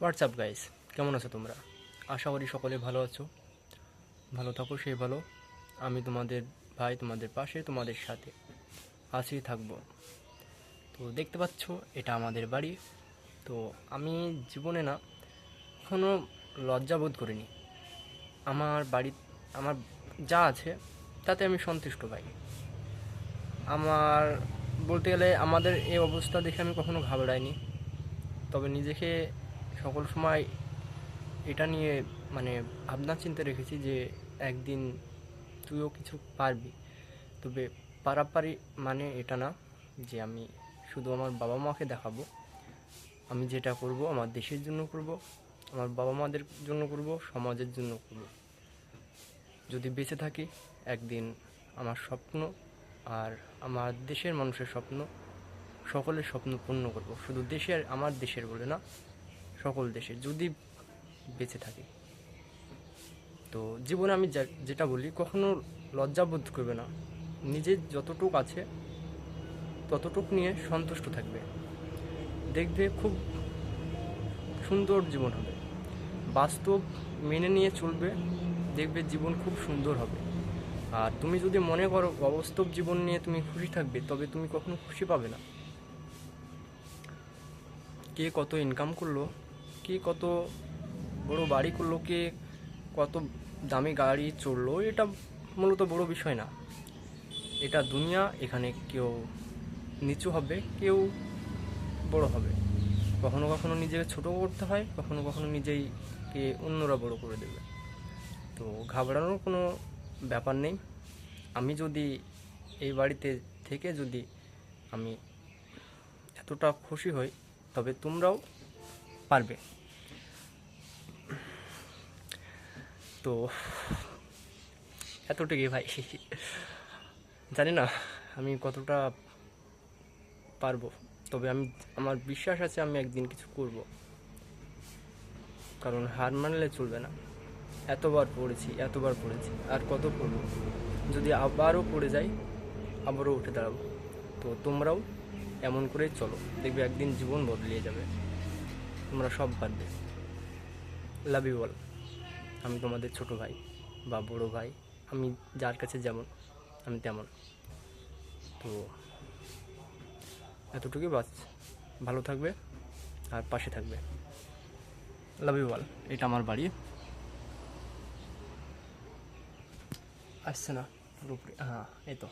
WhatsApp guys কেমন আছো তোমরা? আশা করি সকলে ভালো আছো। ভালো থাকো সেই ভালো। আমি তোমাদের ভাই, তোমাদের পাশে, তোমাদের সাথে আছি, থাকব। তো দেখতে পাচ্ছ, এটা আমাদের বাড়ি। তো আমি জীবনে না কখনো লজ্জা বোধ করিনি। আমার বাড়ি, আমার যা আছে, তাতে আমি সন্তুষ্ট পাই আমার বলতে গেলে, আমাদের এই অবস্থা দেখে আমি কখনো ঘাবড়াইনি। তবে নিজেকে সকল সময় এটা নিয়ে মানে ভাবনা চিন্তা রেখেছি যে একদিন তুইও কিছু পারবি। তবে পারাপারি মানে এটা না যে আমি শুধু আমার বাবা মাকে দেখাবো। আমি যেটা করব, আমার দেশের জন্য করব, আমার বাবা মাদের জন্য করব, সমাজের জন্য করব। যদি বেঁচে থাকি, একদিন আমার স্বপ্ন আর আমার দেশের মানুষের স্বপ্ন, সকলের স্বপ্ন পূর্ণ করব। শুধু দেশের, আমার দেশের বলে না সকল দেশে যদি বেঁচে থাকি। তো জীবনে আমি যেটা বলি, কখনো লজ্জাবোধ করবে না। নিজের যতটুক আছে, ততটুক নিয়ে সন্তুষ্ট থাকবে। দেখবে খুব সুন্দর জীবন হবে। বাস্তব মেনে নিয়ে চলবে, দেখবে জীবন খুব সুন্দর হবে। আর তুমি যদি মনে করো অবাস্তব জীবন নিয়ে তুমি খুশি থাকবে, তবে তুমি কখনো খুশি পাবে না। কে কত ইনকাম করল কে কত বড় বাড়ি করল, কে কত দামি গাড়ি চড়লো, এটা মূলত বড় বিষয় না। এটা দুনিয়া, এখানে কেউ নিচু হবে, কেউ বড় হবে। কখনো কখনো নিজেকে ছোট করতে হয়, কখনো কখনো নিজেই কে অন্যরা বড় করে দেবে। তো ঘাবড়ানোর কোনো ব্যাপার নেই। আমি যদি এই বাড়িতে থেকে যদি আমি এতটা খুশি হই, তবে তোমরাও পারবে। তো, এতটুকুই ভাই। জানি না, আমি কতটা পারব, তবে আমি, আমার বিশ্বাস আছে আমি একদিন কিছু করব। কারণ হার মানলে চলবে না। এতবার পড়েছি এতবার পড়েছি, আর কত পড়ব? যদি আবারও পড়ে যাই, আবারও উঠে দাঁড়াবো। তো তোমরাও এমন করেই চলো, দেখবে একদিন জীবন বদলিয়ে যাবে। তোমরা সব পারবে। লাভ ইউ অল আমি তোমাদের ছোট ভাই বা বড় ভাই, আমি যার কাছে যেমন, আমি তেমন। তো এতটুকুই বাস। ভালো থাকবে আর পাশে থাকবে। লাভ ইউ অল এটা আমার বাড়ি। আসছে না। পুরোপুরি হ্যাঁ এই তো।